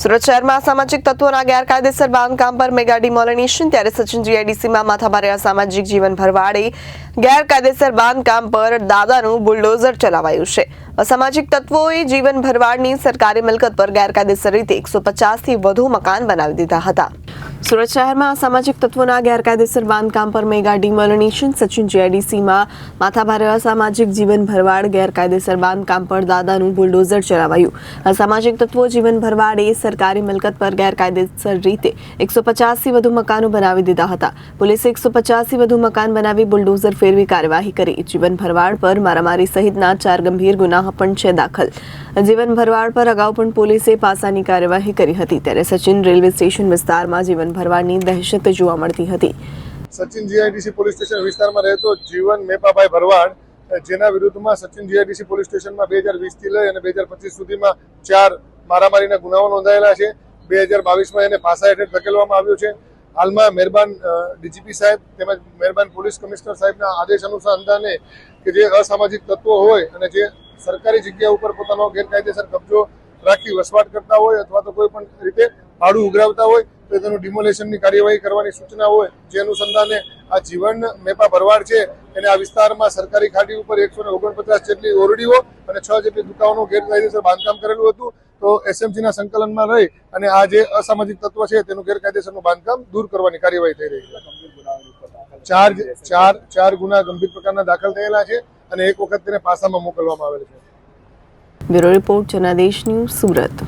સુરત શહેરમાં અસામાજિક તત્વોના ગેરકાયદેસર બાંધકામ પર મેગા ડિમોલિનેશન, ત્યારે સચિન જીઆઈડીસીમાં માથાભારે અસામાજિક જીવન ભરવાડે ગેરકાયદેસર બાંધકામ પર દાદાનું બુલડોઝર ચલાવાયું છે. અસામાજિક તત્વોએ જીવન ભરવાડની સરકારી મિલકત પર ગેરકાયદેસર રીતે એકસો પચાસથી વધુ મકાન બનાવી દીધા હતા. સુરત શહેરમાં અસામાજિક તત્વોના ગેરકાયદેસર બાંધકામ પર મેગા ડિમોલિનેશન, સચિન જીઆઈડીસીમાં માથાભારે અસામાજિક જીવન ભરવાડ ગેરકાયદેસર બાંધકામ પર દાદાનું બુલડોઝર ચલાવાયું. અસામાજિક તત્વો જીવન ભરવાડે સરકારી મિલકત પર ગેરકાયદેસર રીતે એકસો પચાસથી વધુ મકાનો બનાવી દીધા હતા. પોલીસે એકસો પચાસથી વધુ મકાન બનાવી બુલડોઝર ફેરવી કાર્યવાહી કરી. જીવન ભરવાડ પર મારામારી સહિતના ચાર ગંભીર ગુનાહ પણ છે દાખલ. જીવન ભરવાડ પર અગાઉ પણ પોલીસે પાસાની કાર્યવાહી કરી હતી. ત્યારે સચિન રેલવે સ્ટેશન વિસ્તારમાં જીવન ભરવાડની દહેશત જોવા મળતી હતી. સચિન જીઆઈડીસી પોલીસ સ્ટેશન વિસ્તારમાં રહેતો જીવન મેપાભાઈ ભરવાડ જેના વિરુદ્ધમાં સચિન જીઆઈડીસી પોલીસ સ્ટેશનમાં બે હજાર વીસથી લઈ અને બે હજાર પચીસ સુધીમાં ચાર મારામારીના ગુનાઓ નોંધાયેલા છે. બે હજાર બાવીસમાં એને પાસા હેઠળ ધકેલવામાં આવ્યો છે. હાલમાં મહેરબાન ડીજીપી સાહેબ તેમજ મહેરબાન પોલીસ કમિશનર સાહેબના આદેશ અનુસંધાને કે જે અસામાજિક તત્વો હોય અને જે સરકારી જગ્યા ઉપર પોતાનો ગેરકાયદેસર કબજો રાખી વસવાટ કરતા હોય અથવા તો કોઈ પણ રીતે ભાડું ઉઘરાવતા હોય તો તેનું ડિમોલેશનની કાર્યવાહી કરવાની સૂચના હોય, જે અનુસંધાને આ જીવન મેપા ભરવાડ છે. એને આ વિસ્તારમાં સરકારી ખાડી ઉપર એકસો ઓગણપચાસ જેટલી ઓરડીઓ અને છ જેટલી દુકાનો ગેરકાયદેસર બાંધકામ કરેલું હતું. તો એસએમસીના સંકલનમાં રહી અને આ જે અસામાજિક તત્વ છે, તેનું ગેરકાયદેસરનું બાંધકામ દૂર કરવાની કાર્યવાહી થઈ રહી છે. ચાર ચાર ચાર ગુના ગંભીર પ્રકારના દાખલ થયેલા છે અને એક વખત તેને પાસામાં મોકલવામાં આવેલ છે. Bureau report, Janadesh news Surat.